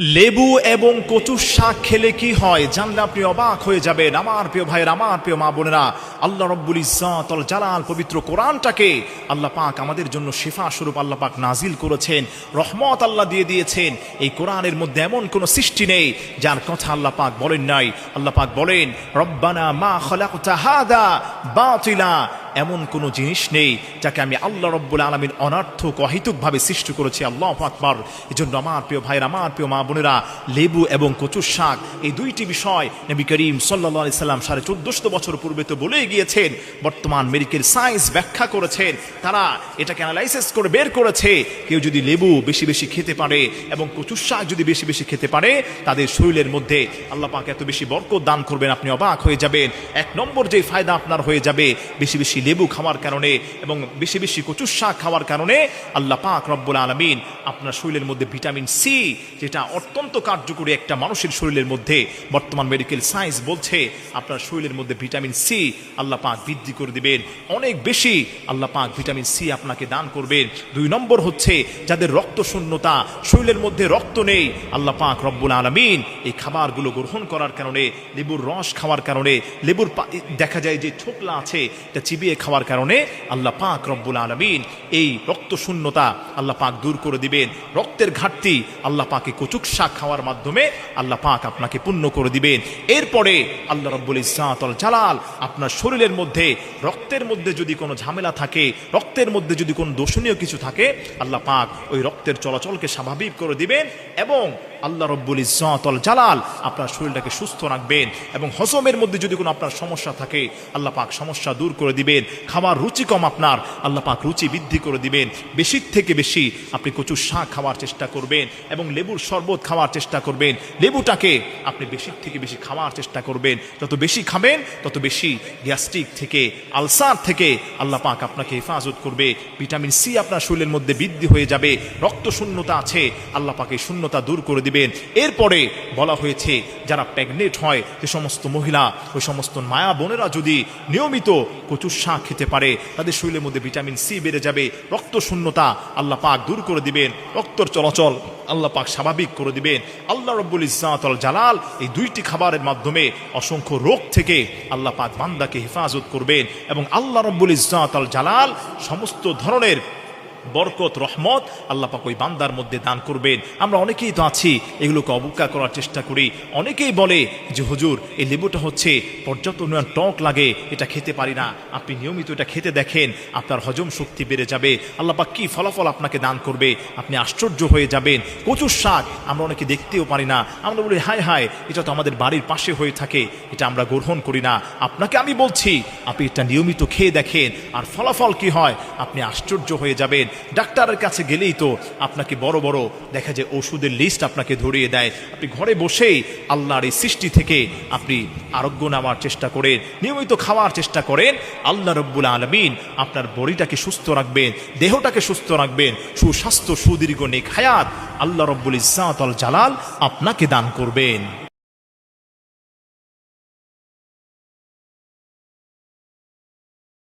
লেবু এবং কচুর শাক খেলে কি হয়? জানলে আপনি অবাক হয়ে যাবেন। আমার প্রিয় ভাইয়ের, আমার প্রিয় মা বোনেরা, আল্লাহ রব্বুল ইজ্জাতল জালাল পবিত্র কোরআনটাকে আল্লাহ পাক আমাদের জন্য শেফা স্বরূপ আল্লাহ পাক নাজিল করেছেন, রহমত আল্লাহ দিয়ে দিয়েছেন। এই কোরআনের মধ্যে এমন কোনো সৃষ্টি নেই যার কথা আল্লাহ পাক বলেন নাই। আল্লাহ পাক বলেন, রব্বানা মা খলাকতা হাদা বাতিলা এমন কোনো জিনিস নেই যাকে আমি আল্লাহ রব্বুল আলমিন অনার্থক, অহিতুকভাবে সৃষ্টি করেছি। আল্লাহ আকবর। এই জন্য আমার প্রিয় ভাইয়ের, আমার প্রিয় মা বোনেরা, লেবু এবং কচুর শাক, এই দুইটি বিষয় নবী করিম সাল্লা সাল্লাম সাড়ে চোদ্দশত বছর পূর্বে তো বলেই গিয়েছেন, বর্তমান মেডিকেল সায়েন্স ব্যাখ্যা করেছেন, তারা এটাকে অ্যানালাইসিস করে বের করেছে। কেউ যদি লেবু বেশি বেশি খেতে পারে এবং কচুর শাক যদি বেশি বেশি খেতে পারে, তাদের শরীরের মধ্যে আল্লাহ পাক এত বেশি বরকত দান করবেন, আপনি অবাক হয়ে যাবেন। এক নম্বর যে ফায়দা আপনার হয়ে যাবে, বেশি বেশি লেবু খাওয়ার কারণে এবং বেশি বেশি কচুর শাক খাওয়ার কারণে আল্লাহ পাক রব্বুল আলমিন আপনার শরীরের মধ্যে ভিটামিন সি, যেটা অত্যন্ত কার্যকরী একটা মানুষের শরীরের মধ্যে, বর্তমান মেডিকেল সায়েন্স বলছে আপনার শরীরের মধ্যে ভিটামিন সি আল্লাহ পাক বৃদ্ধি করে দিবেন। অনেক বেশি আল্লাহ পাক ভিটামিন সি আপনাকে দান করবেন। দুই নম্বর হচ্ছে যাদের রক্ত শূন্যতা, শরীরের মধ্যে রক্ত নেই, আল্লাহ পাক রব্বুল আলমিন এই খাবারগুলো গ্রহণ করার কারণে, লেবুর রস খাওয়ার কারণে, লেবুর দেখা যায় যে ছোকলা আছে, এটা চিবিয়ে খাওয়ার কারণে আল্লাহ পাক রব্বুল আলমিন এই রক্ত শূন্যতা আল্লাহ পাক দূর করে দিবেন। রক্তের ঘাটতি আল্লাহ পাকে কচুক শাক খাওয়ার মাধ্যমে আল্লাহ পাক আপনাকে পূর্ণ করে দিবেন। এরপরে আল্লাহ রব্বুল ইসাতল জালাল আপনার শরীরের মধ্যে, রক্তের মধ্যে যদি কোনো ঝামেলা থাকে, রক্তের মধ্যে যদি কোনো দোষণীয় কিছু থাকে, আল্লাহ পাক ওই রক্তের চলাচলকে স্বাভাবিক করে দিবেন এবং আল্লাহ রব্বুল ইজ্জাতল জালাল, আপনার শরীরটাকে সুস্থ রাখবেন এবং হজমের মধ্যে যদি কোনো আপনার সমস্যা থাকে, আল্লাহ পাক সমস্যা দূর করে দিবেন। খাবার রুচি কম আপনার, আল্লাহ পাক রুচি বৃদ্ধি করে দিবেন। বেশির থেকে বেশি আপনি কচুর শাক খাওয়ার চেষ্টা করবেন এবং লেবুর শরবত খাওয়ার চেষ্টা করবেন। লেবুটাকে আপনি বেশির থেকে বেশি খাওয়ার চেষ্টা করবেন। যত বেশি খাবেন, তত বেশি গ্যাস্ট্রিক থেকে, আলসার থেকে আল্লাহ পাক আপনাকে হেফাজত করবে। ভিটামিন সি আপনার শরীরের মধ্যে বৃদ্ধি হয়ে যাবে রক্ত শূন্যতা আছে, আল্লাহ পাক এই শূন্যতা দূর করে দিবেন। এরপরে বলা হয়েছে, যারা প্রেগনেন্ট হয় যে সমস্ত মহিলা, ওই সমস্ত মায়া বোনেরা যদি নিয়মিত কচুর শাক খেতে পারে, তাদের শরীরের মধ্যে ভিটামিন সি বেড়ে যাবে রক্ত শূন্যতা আল্লাহ পাক দূর করে দিবেন, রক্তর চলাচল আল্লাহ পাক স্বাভাবিক করে দিবেন। আল্লাহ রব্বুল ইসাতল জালাল এই দুইটি খাবারের মাধ্যমে অসংখ্য রোগ থেকে আল্লাহ পাক বান্দাকে হেফাজত করবেন এবং আল্লাহ রব্বুল ইসাতল জালাল সমস্ত ধরনের বরকত, রহমত আল্লাহ পাক ওই বান্দার মধ্যে দান করবেন। আমরা অনেকেই তো আছি, এগুলোকে অবজ্ঞা করার চেষ্টা করি। অনেকেই বলে যে, হুজুর, এই লেবুটা হচ্ছে পর্যাপ্ত পরিমাণ টক লাগে, এটা খেতে পারি না। আপনি নিয়মিত এটা খেতে দেখেন, আপনার হজম শক্তি বেড়ে যাবে। আল্লাহ পাক কি ফলাফল আপনাকে দান করবে? আপনি আশ্চর্য হয়ে যাবেন। কচুর শাক আমরা অনেকে দেখতেও পারি না। আমরা বলি, হায় হায়, এটা তো আমাদের বাড়ির পাশে হয়ে থাকে, এটা আমরা গ্রহণ করি না। আপনাকে আমি বলছি, আপনি এটা নিয়মিত খেয়ে দেখেন, আর ফলাফল কি হয়? আপনি আশ্চর্য হয়ে যাবেন। ডাক্তারের কাছে গেলেই তো আপনাকে বড় বড় দেখা যায় ওষুধের লিস্ট আপনাকে ধরিয়ে দেয়। আপনি ঘরে বসেই আল্লাহর এই সৃষ্টি থেকে আপনি আরোগ্য নেওয়ার চেষ্টা করেন, নিয়মিত খাওয়ার চেষ্টা করেন। আল্লাহ রব্বুল আলমিন আপনার বডিটাকে সুস্থ রাখবেন, দেহটাকে সুস্থ রাখবেন, সুস্বাস্থ্য, সুদীর্ঘ, নেক হায়াত আল্লাহ রব্বুল ইসাতল জালাল আপনাকে দান করবেন।